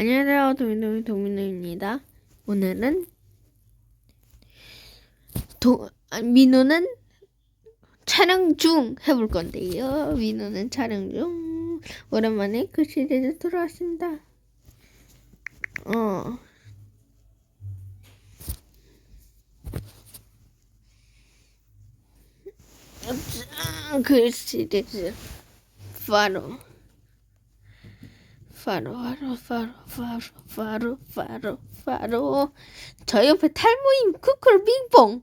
안녕하세요. 도민도민 도민호입니다. 오늘은 도, 아, 민호는 촬영 중 해볼 건데요. 민호는 촬영 중 오랜만에 그 시리즈 돌아왔습니다. 어. 그 시리즈 바로 바로 바로 바로 바로 바로 바로 바로. 저 옆에 탈모임 쿠쿨 빙봉.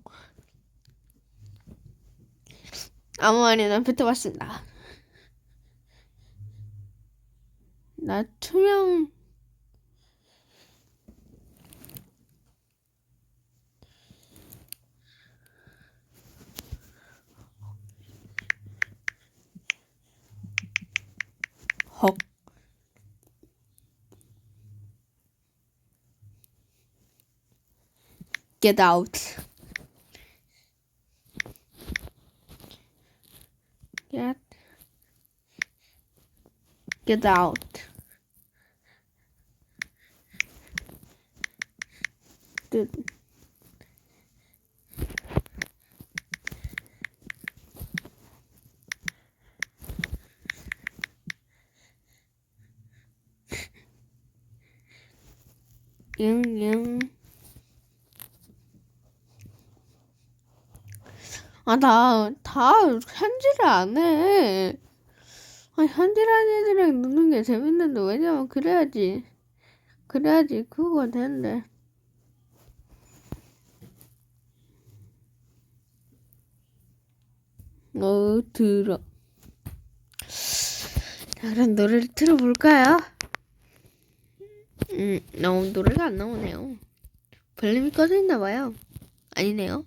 아무 말이나 뱉어봤습니다. 나 투명. 헉 Get out. Get. Get out. 아, 나, 다 현질을 안 해. 아, 현질하는 애들이랑 노는 게 재밌는데, 왜냐면, 그래야지. 그래야지, 그거가 되는데. 어, 들어. 자, 그럼 노래를 틀어볼까요? 음, 너무 노래가 안 나오네요. 볼륨이 꺼져 있나봐요. 아니네요.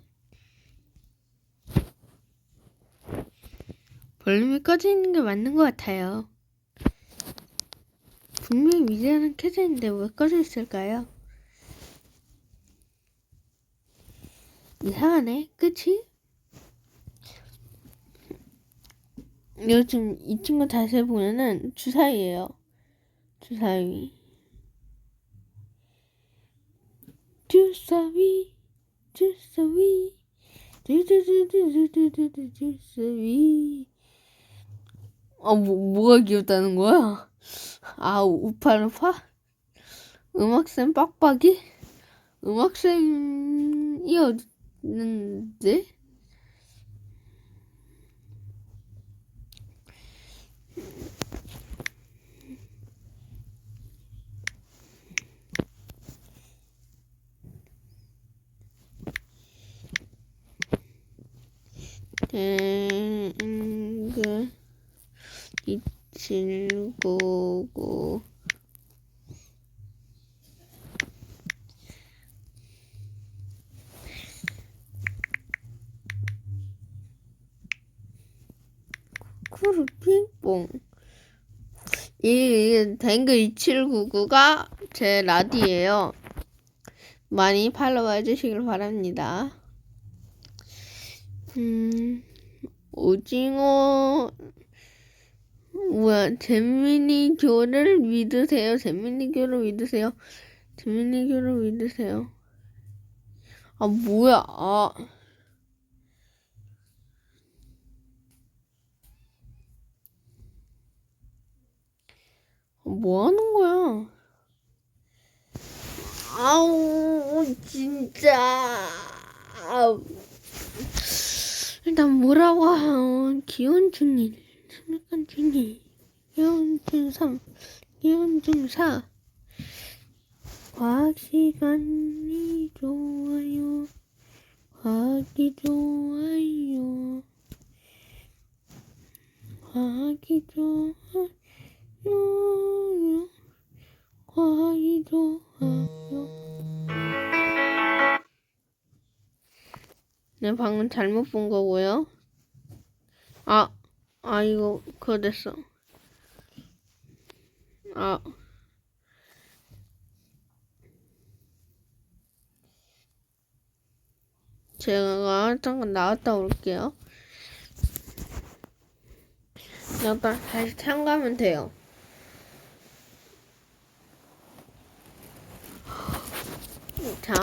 볼륨이 꺼져 있는 게 맞는 것 같아요. 분명히 미디어는 켜져 있는데 왜 꺼져 있을까요? 이상하네. 그치? 요즘 이 친구 자세히 보면은 주사위예요. 주사위. 주사위. 주사위. 주주주주주주주주 주사위. 아, 뭐, 뭐가 귀엽다는 거야? 아, 우파루파? 음악쌤 빡빡이? 음악쌤이었는데? 땡그 이칠구구 쿠르 핑퐁 이 댕그 2799가 제 라디예요. 많이 팔로우 해주시길 바랍니다. 음, 오징어, 뭐야, 재민이 교를 믿으세요. 재민이 교를 믿으세요. 재민이 교를 믿으세요. 아, 뭐야, 아. 뭐 하는 거야? 아우, 진짜. 일단 뭐라고 하면 기원 중일, 생각한 중일, 기원 중상, 기원 중사. 과학 시간이 좋아요. 과학이 좋아요. 과학이 좋아요. 과학이 좋아요. 네, 방금 잘못 본 거고요. 아, 아, 이거, 그거 됐어. 아. 제가 잠깐 나갔다 올게요. 나갔다 다시 참가하면 돼요. 자,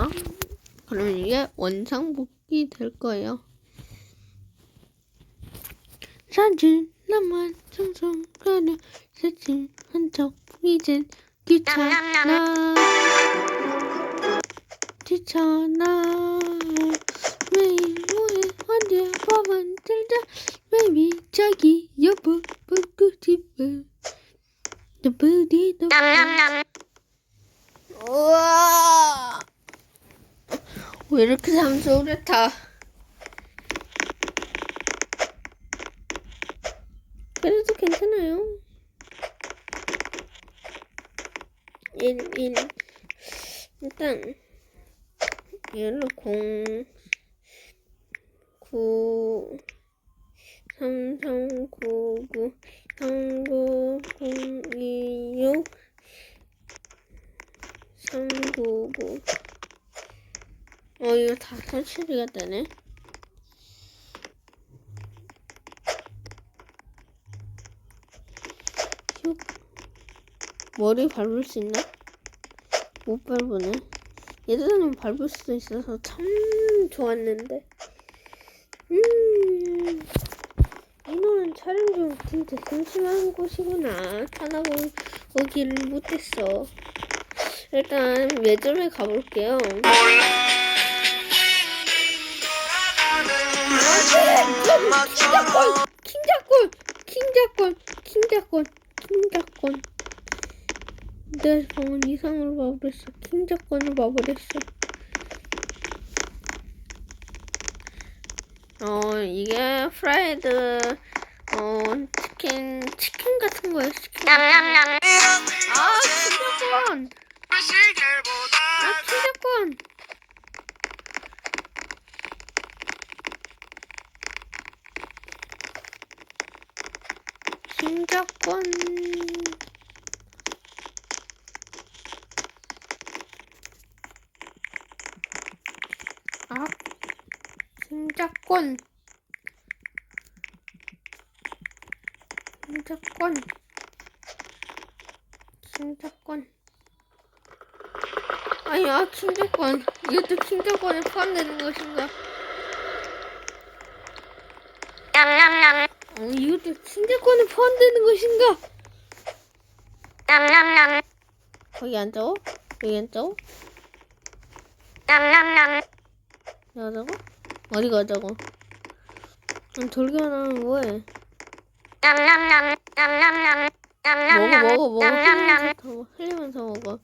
그럼 이게 원상복귀 될 거예요. 사진 나만 정성 가려 새침 한척 이젠 귀찮아. 귀찮아. 매일 뭐해 언제 밥은 들자. baby 자기 여보 보고 싶어 두부디두 우와. 왜 이렇게 잠소리다 것은 얘를 공, 구, 삼성, 구, 구, 삼구, 공, 이, 육, 삼구, 구. 어, 이거 다 설치비가 되네. 슉. 머리 밟을 수 있나? 못 밟으네. 예전에는 밟을 수도 있어서 참 좋았는데. 음, 이놈은 촬영 중 진짜 심심한 곳이구나. 찾아보기를 못했어. 일단 매점에 가볼게요. 킹작권! 킹작권! 킹작권! 킹작권! 킹작권! 내 방은 이상으로 봐버렸어. 킹작권을 봐버렸어. 어, 이게 프라이드, 어, 치킨, 치킨 같은 거예요, 치킨. 아, 킹작권! 아, 킹작권! 킹작권. 아, 킹작권. 킹작권. 킹작권. 아니야, 킹작권. 이것도 킹작권에 포함되는 것인가? 어, 이것도 킹작권에 포함되는 것인가? 거기 앉아? 여기 앉아? 여자고? 어디 가자고? 좀 돌기만 하면 뭐해? 먹어, 먹어, 먹어. 흘리면서. 흘리면서 먹어.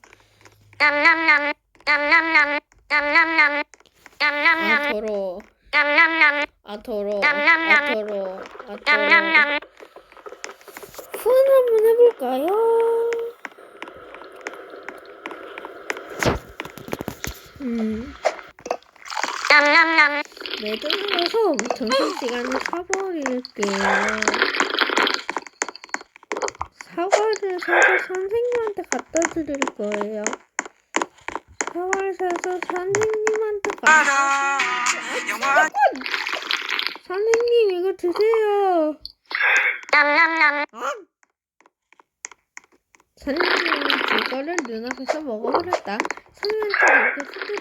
아, 더러워. 아, 더러워. 아, 더러워. 아, 더러워. 후원 한번 해볼까요? 음. 매점에 가서 점심시간에 사버릴게요. 사과를 사서 선생님한테 갖다 드릴 거예요. 사과를 사서 선생님한테 갖다 드릴 거예요. 선생님, 이거 드세요. 선생님 이줄 거를 눈앞에서 먹어버렸다. 선생님한테 이렇게 후드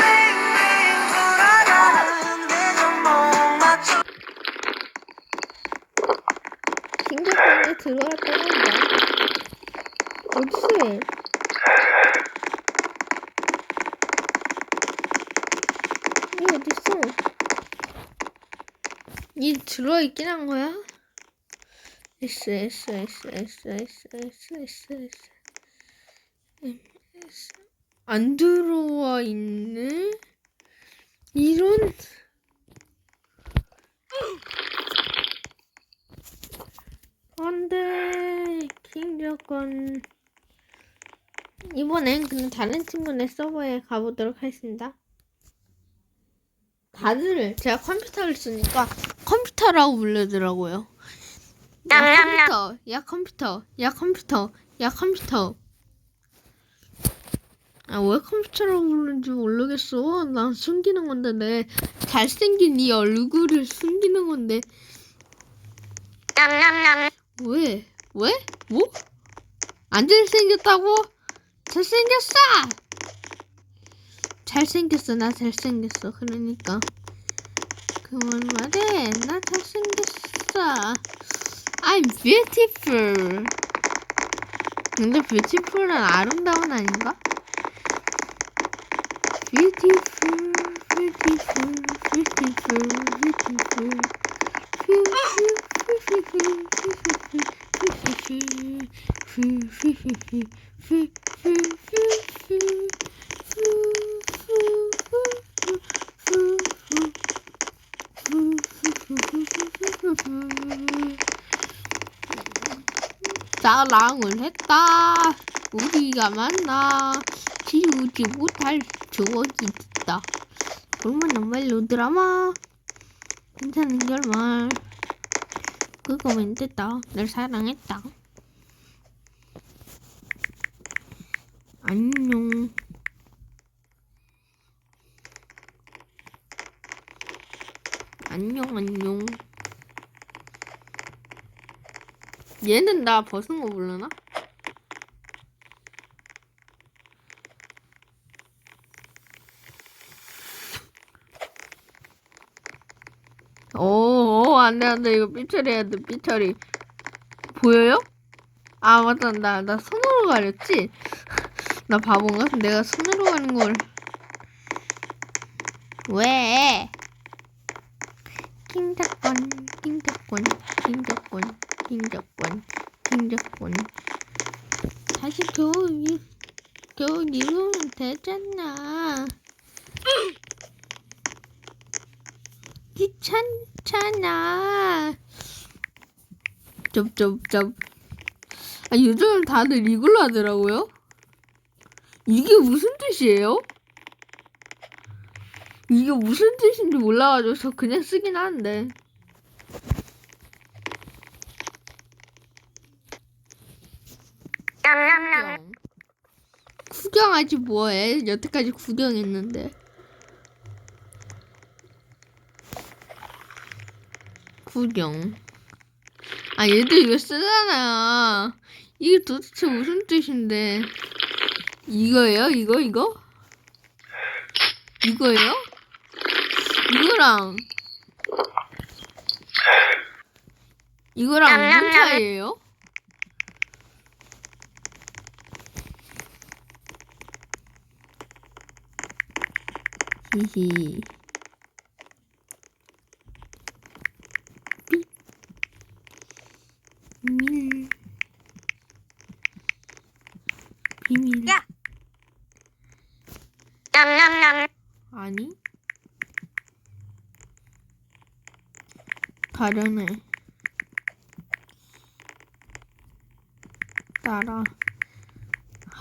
킹격권에 들어왔다고 한다. 얘? 얘 어딨어? 얘 들어있긴 한 거야? S S S S S S M S 안 들어와 있네? 이런 안돼 킹조건 이번엔 그냥 다른 친구네 서버에 가보도록 하겠습니다. 다들 제가 컴퓨터를 쓰니까 컴퓨터라고 불르더라고요. 야 컴퓨터, 야 컴퓨터, 야 컴퓨터, 야 컴퓨터. 아 왜 컴퓨터라고 부르는지 모르겠어. 난 숨기는 건데 내 잘생긴 이 얼굴을 숨기는 건데 왜? 왜? 뭐? 안 잘생겼다고? 잘생겼어! 잘생겼어 나 잘생겼어 그러니까 그만 말해 나 잘생겼어 I'm beautiful 근데 beautiful은 아름다운 아닌가? beautiful beautiful beautiful beautiful 사랑을 했다. 우리가 만나 지우지 못할 추억이 있다. 얼마나 말로 드라마 괜찮은 결말 그거면 됐다. 널 사랑했다. 안녕. 안녕 안녕. 얘는 나 벗은 거 모르나? 오, 오, 안 돼, 안 돼. 이거 삐처리 해야 돼, 삐처리. 보여요? 아, 맞다. 나, 나 손으로 가렸지? 나 바본가? 내가 손으로 가는 걸. 왜? 킹작권, 킹작권, 킹작권, 킹작권, 킹작권. 다시 교육, 교육 이루면 되잖아. 귀찮 잖아. 쩝쩝쩝. 아, 요즘 다들 이걸로 하더라고요. 이게 무슨 뜻이에요? 이게 무슨 뜻인지 몰라가지고 저 그냥 쓰긴 하는데. 구경. 구경하지 뭐해? 여태까지 구경했는데. 구경. 아, 얘도 이거 쓰잖아. 이게 도대체 무슨 뜻인데? 이거예요? 이거, 이거? 이거예요? 이거랑, 이거랑 무슨 차이예요? 히히. 비밀. 비밀. 야. 냠냠냠. 아니. 다르네. 따라.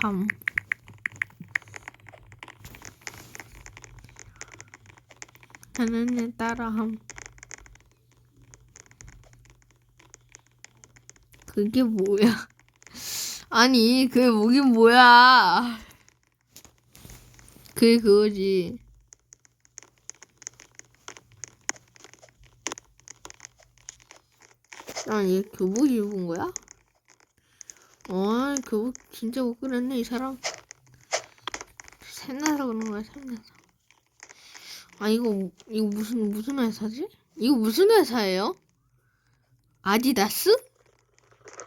함. 다르네, 따라 함. 그게 뭐야? 아니, 그게 뭐긴 뭐야? 그게 그거지. 아니, 얘 교복 입은 거야? 어, 교복 진짜 못 그렸네, 이 사람. 샘나서 그런 거야, 샘나서. 아, 이거, 이거 무슨, 무슨 회사지? 이거 무슨 회사예요? 아디다스?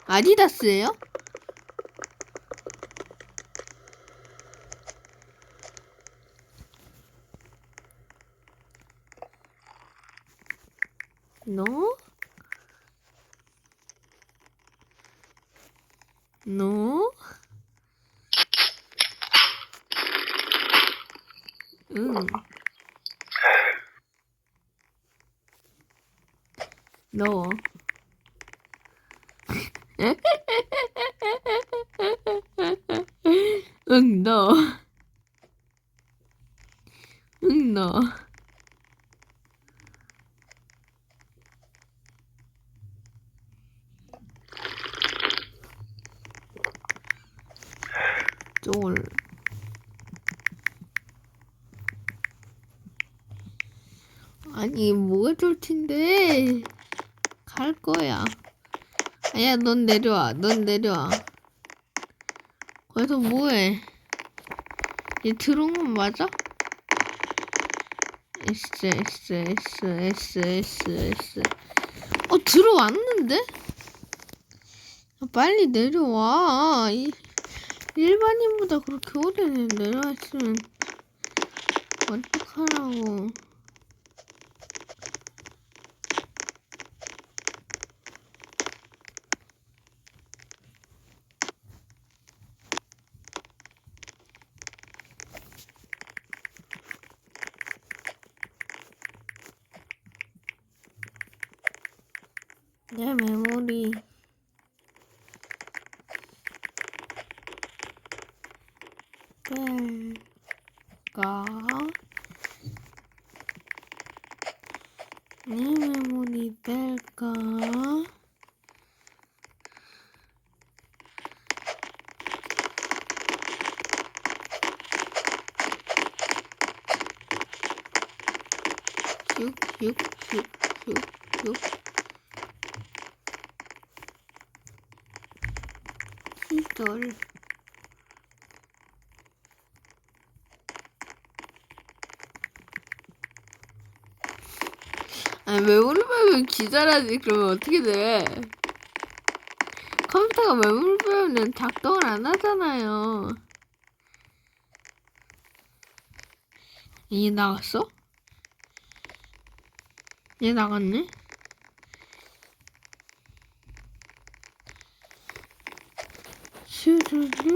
아디다스예요? 너? 너? 응. 너. 응, 너. 응, 너. 뭐가 쫄텐데? 갈 거야. 아니야, 넌 내려와. 넌 내려와. 거기서 뭐해? 얘 들어온 건 맞아? S S S S S S 어 들어왔는데? 아, 빨리 내려와 이, 일반인보다 그렇게 오래 내려왔으면 어떡하라고 내 메모리 뺄까? 내 메모리 뺄까? 슉슉슉슉슉 시절 아니 빼면 기절하지 그러면 어떻게 돼 컴퓨터가 메모리 빼면 작동을 안 하잖아요 얘 나갔어? 얘 나갔네? Sütüldü.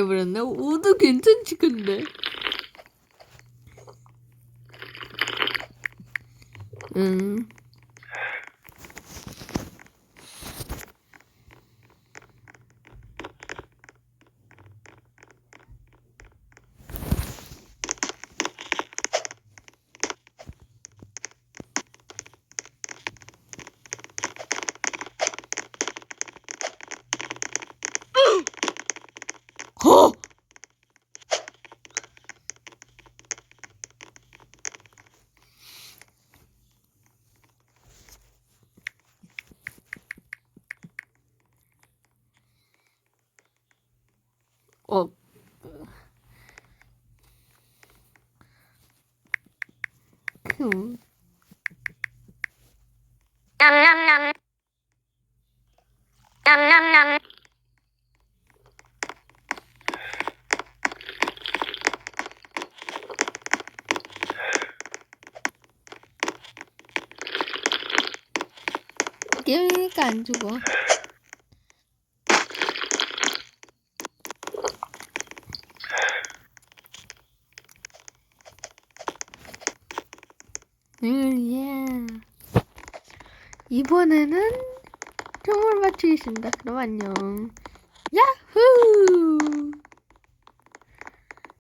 오로 내버렸네. 오도 괜찮지 근데. 응. 허! 어. 그 냠냠냠. 냠냠냠. 게임이니까 안 죽어. 음, 예. 이번에는 정말 맞추겠습니다. 그럼 안녕. 야후!